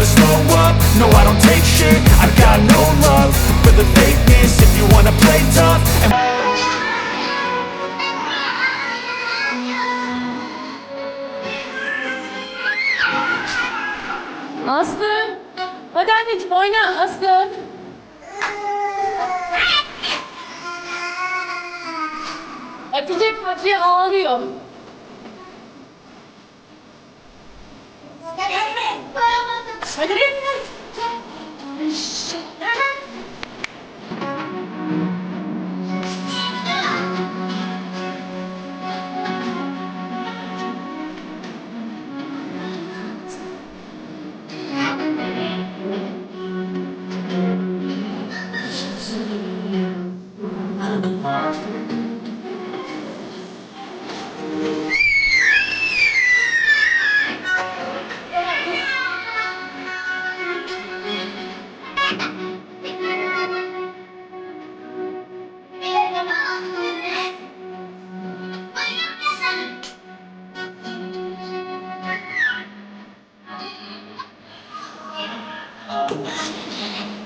I don't ever slow up, no I don't take shit. I got no love for the fakeness. If you wanna play tough oyna ağlıyor. Hadi. Doğdun ハハハハ!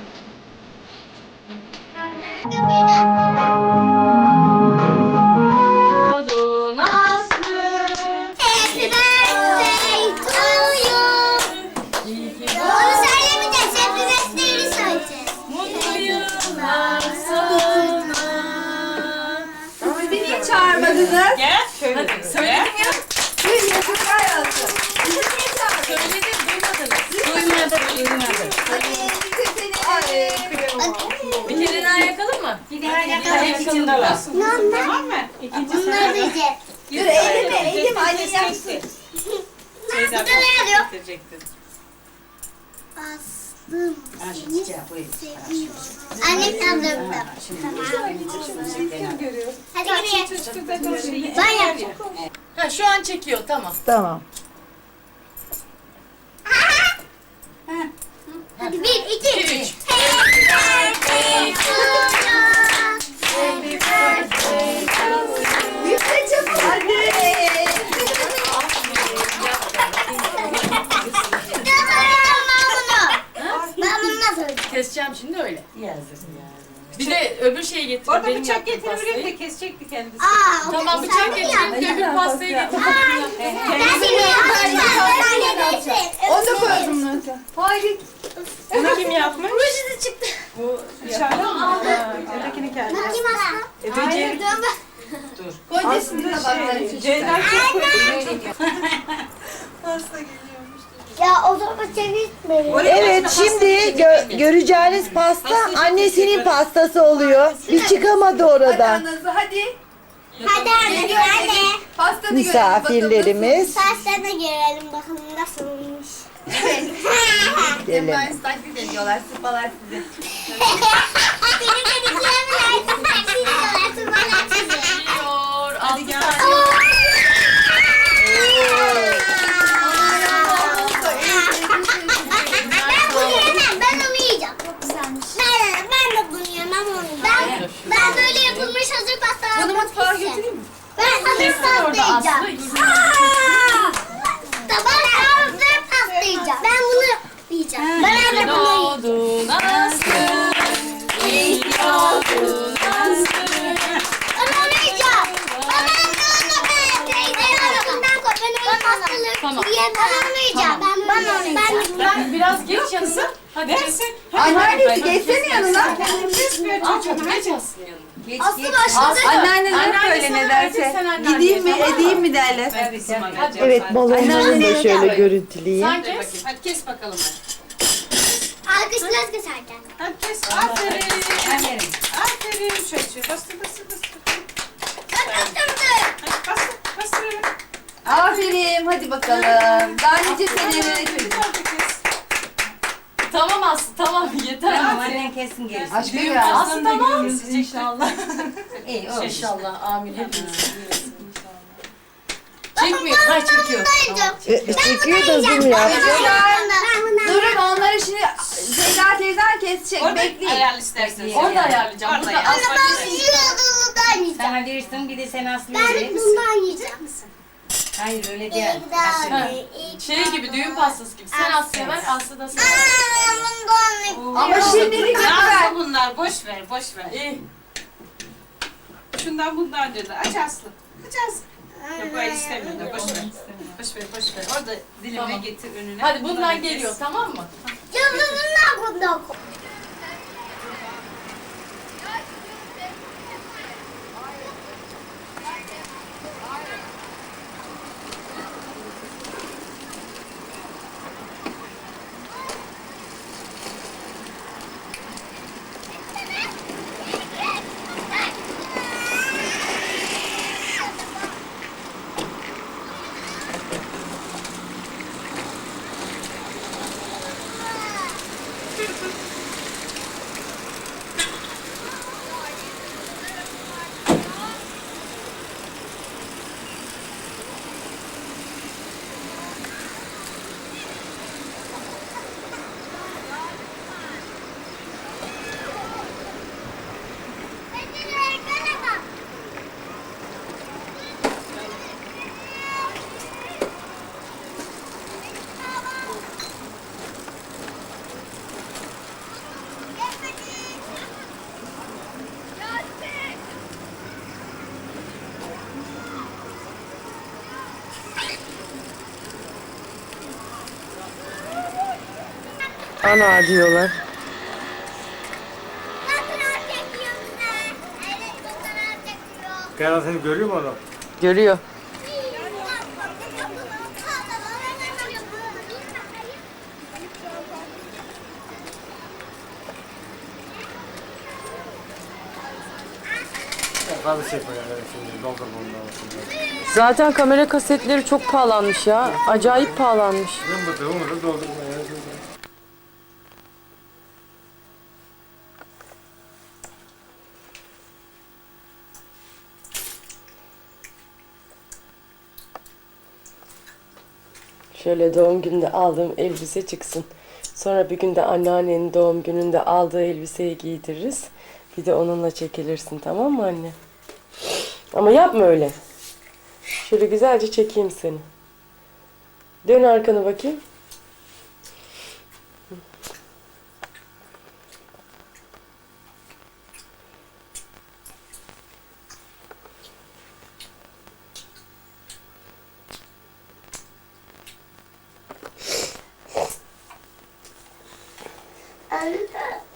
Duymadım. Duymadım. Bir kere daha yakalım mı? Bir daha yakalım. Tamam mı? Bunları diyeceğiz. Dur eğilme eğilme annem yapsın. Ne yazıyor? Aslım. Seviyorum. Annem kandırdı. Hadi gidelim. Ben yapacağım. Ha şu an çekiyor tamam. Tamam. Hadi bir, iki, üç. Happy birthday to you. Happy birthday çabuk. Hadi. Ben bunu nasıl söyleyeceğim? Keseceğim şimdi öyle. Bir de öbür şeyi getir. Orada benim bıçak yaptığım getirebilir pastayı. de kesecekti kendisi. Aa, Tamam bıçak getir. Bir de öbür pastayı getir. Ben seni yapacağım. Onu da koyalım Nurten. Hayır. Bunu kim yapmış? Rujunu çıktı. Dışarıda mı? Ötekini kendi. Bakayım aslan. Hayır. Koyacaksın tabakları. Ceylan çok koydu. Ya o zaman çevirme. Evet şimdi gö- göreceğiniz pasta annesinin pastası oluyor. Bir çıkamadı Hadi oradan. anası hadi. Hadi anne, hadi. Pastanı. Misafirlerimiz Saçlarına görelim bakalım Evet. Hem Gelin. böyle taklit ediyorlar, sıpalar sizi. Benim dediklerimi artık taksiyorlar, tırmanlar çiziyor. Geliyor. Altı gel. tane. Ben bunu yemem, ben onu yiyeceğim. Çok güzelmiş. Ben, ben de bunu yemem onu. Ben, ben böyle yapılmış hazır pasta Bunu mutfağa götüreyim mi? Ben hazır Kesin pasta orada yiyeceğim. Aslı. Tabak bunu yiyeceğim. Ben bunu yiyeceğim. Evet. Beraber bunu yiyeceğim. Askın, iyi ki oldun Askın. Onu yiyeceğim. Ben onu Ben Ben onu yiyeceğim. Ben onu yiyeceğim. Ben Biraz geç yanına. Hadi. Hadi. Hadi. Anneannesi geçsene yanına. Al çocuğum geç Aslı'nın yanına. Geç Aslı geç. başladı. Anneanneler hep Anneanne böyle sana ne verecek, derse. sen anneanneye, Gideyim mi tamam mı? edeyim mi derler. Hadi. Evet balonlarını da şöyle görüntüleyeyim. Sen kes. Hadi kes bakalım hadi. Alkışlar keserken. Hadi kes. Aferin. Anneanne. Aferin çocuğu. Bastır bastır bastır. Ben bastırdım. Hadi bastır bastır evet. Aferin hadi bakalım. Daha nice senelere çocuk. Hadi kes. Tamam Aslı tamam yeter. annen kesin gelir. Aşkı Düğün biraz. Aslı tamam. İnşallah. İyi olsun. İnşallah amin hepimiz. Çekmiyor. Ha çekiyor. Tamam. E, çekiyor da zoom yap. Durun onları şimdi Zeyda teyzen kesecek. Orada Bekleyin. ayarlı isterseniz. Orada ayarlayacağım. Orada Burada. Aslı. Sana verirsin bir de sen Aslı'ya Ben verirsin. bundan yiyeceğim. Hayır öyle değil. Ha, Şey gibi düğün pastası gibi. Sen Aslı'ya ver Aslı da sana. ver. Aa, bundan Ama şimdilik yapsa bunlar? Boş ver, boş ver. İyi. Şundan bundan dedi. Aç Aslı. Aç Aslı. Yok öyle istemiyorum boş ver. Boş ver, boş ver. Orada dilime Tamam. getir önüne. Hadi bundan geliyor tamam mı? Yıldızından bundan koy. Ana diyorlar. Kerem seni görüyor mu onu? Görüyor. Fazla şey koyar evet şimdi doldur bundan sonra. Zaten kamera kasetleri çok pahalanmış ya. Acayip pahalanmış. Şöyle doğum gününde aldığım elbise çıksın. Sonra bir günde anneannenin doğum gününde aldığı elbiseyi giydiririz. Bir de onunla çekilirsin tamam mı anne? Ama yapma öyle. Şöyle güzelce çekeyim seni. Dön arkanı bakayım.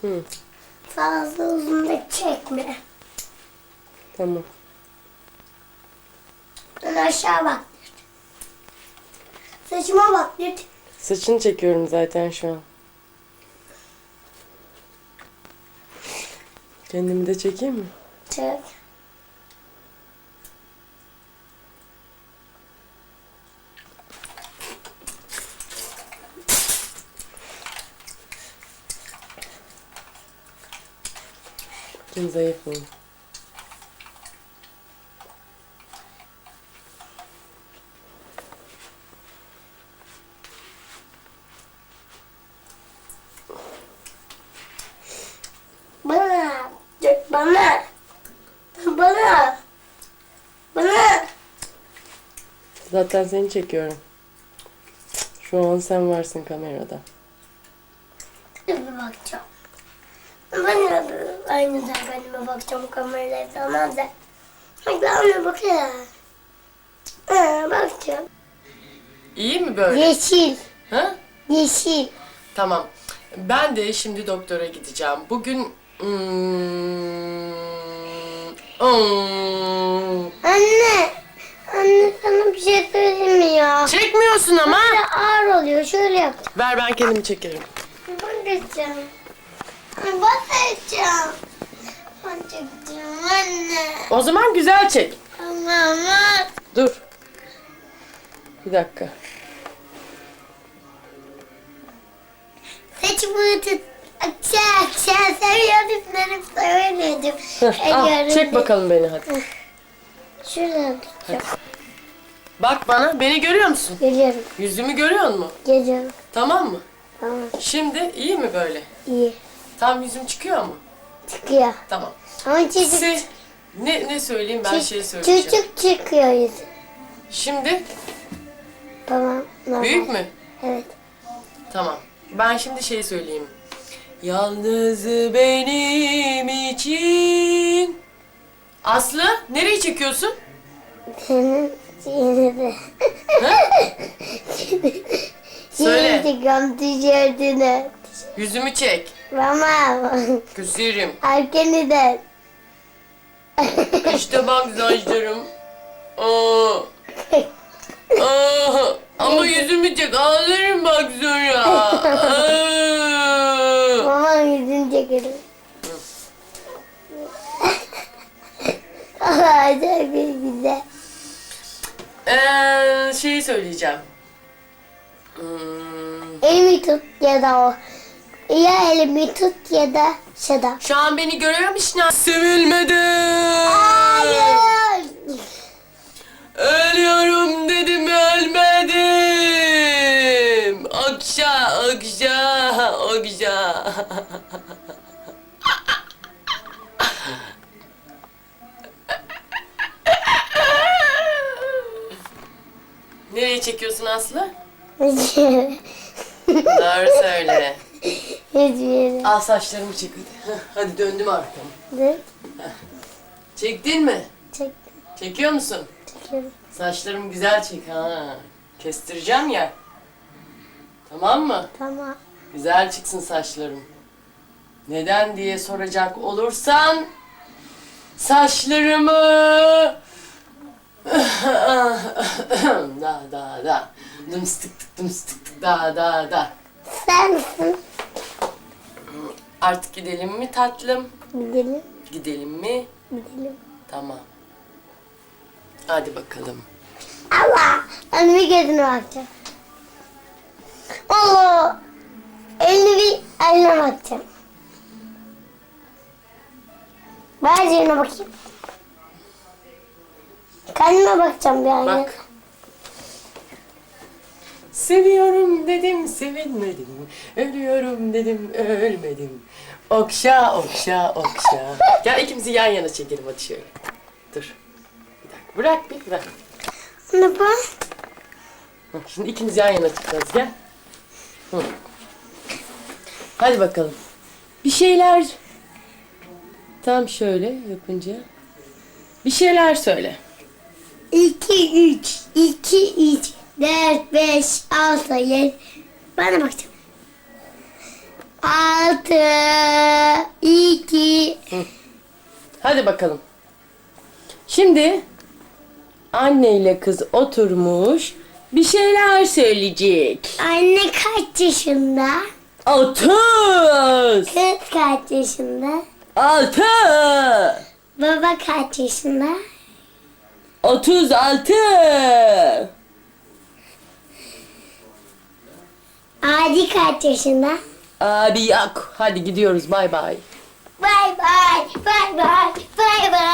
Hı. Fazla uzun da çekme. Tamam. Ben aşağı bak. Saçıma bak lütfen. Saçını çekiyorum zaten şu an. Kendimi de çekeyim mi? Çek. Kim zayıf mıyım? Bana. Bana. Bana. Bana. Zaten seni çekiyorum. Şu an sen varsın kamerada. Bir bakacağım. Ben de aynı da kendime bakacağım kamerayla tamam da. Bak ben bakayım. Ha, bakacağım. İyi mi böyle? Yeşil. Ha? Yeşil. Tamam. Ben de şimdi doktora gideceğim. Bugün... Hmm, hmm. Anne. Anne sana bir şey söyleyeyim mi ya? Çekmiyorsun ama. Böyle ağır oluyor. Şöyle yap. Ver ben kendim çekerim. Ben de Ben çekeceğim anne. O zaman güzel çek. Tamam. Dur. Bir dakika. Saçımı tut. Akşam akşam seviyordum. Benim. Heh, al, çek bakalım beni hadi. Şuradan tutacağım. Bak bana. Beni görüyor musun? Geliyorum. Yüzümü görüyor musun? Geliyorum. Tamam mı? Tamam. Şimdi iyi mi böyle? İyi. Tam yüzüm çıkıyor mu? Çıkıyor. Tamam. Ama çocuk, Size ne ne söyleyeyim ben şey söyleyeceğim. çocuk çıkıyor yüzü. Şimdi Tamam. Normal. büyük mü? Evet. Tamam. Ben şimdi şey söyleyeyim. Yalnız benim için. Aslı nereye çekiyorsun? Senin yine de. Söyle. Yine çıkıyorum tişörtüne. Yüzümü çek. Mama. Küsürüm. Arkanı dön. İşte bak saçlarım. Aa. Aa. Ama yüzümü çek. Ağlarım bak sonra. Aa. Mama yüzünü çekelim. Aa, çok güzel. Ee, şeyi söyleyeceğim. Hmm. Elimi tut ya da o. Ya elimi tut ya da şada. Şu an beni görüyor musun? Sevilmedim. Hayır. Ölüyorum dedim ölmedim. Akşa akşa akşa. Nereye çekiyorsun Aslı? Doğru söyle. Yere. Al saçlarımı çek hadi. Hadi döndüm arkamı. Dur. Çektin mi? Çek. Çekiyor musun? Çekiyorum. Saçlarımı güzel çek ha. Kestireceğim ya. Tamam mı? Tamam. Güzel çıksın saçlarım. Neden diye soracak olursan saçlarımı da da da dımstık tık dımstık tık da da da Sensin. artık gidelim mi tatlım? Gidelim. Gidelim mi? Gidelim. Tamam. Hadi bakalım. Allah. Bir gözüne bakacağım. Allah. Elini bir eline bakacağım. Ver yerine bakayım. Kendime bakacağım bir ayna. Bak. Seviyorum dedim, sevilmedim. Ölüyorum dedim, ölmedim. Okşa, okşa, okşa. Gel ikimizi yan yana çekelim hadi şöyle. Dur. Bir dakika. Bırak bir bırak. Ne bu? Şimdi ikimiz yan yana çıkacağız gel. Hı. Hadi bakalım. Bir şeyler. Tam şöyle yapınca. Bir şeyler söyle. 2, 3, 2, 3, 4, 5, 6, 7. Bana bakacağım. 6, 2, Hadi bakalım. Şimdi anne ile kız oturmuş bir şeyler söyleyecek. Anne kaç yaşında? Otuz. Kız kaç yaşında? Altı. Baba kaç yaşında? Otuz altı. Adi kaç yaşında? Abi yok. Hadi gidiyoruz bay bay. Bay bay, bay bay, bay bay.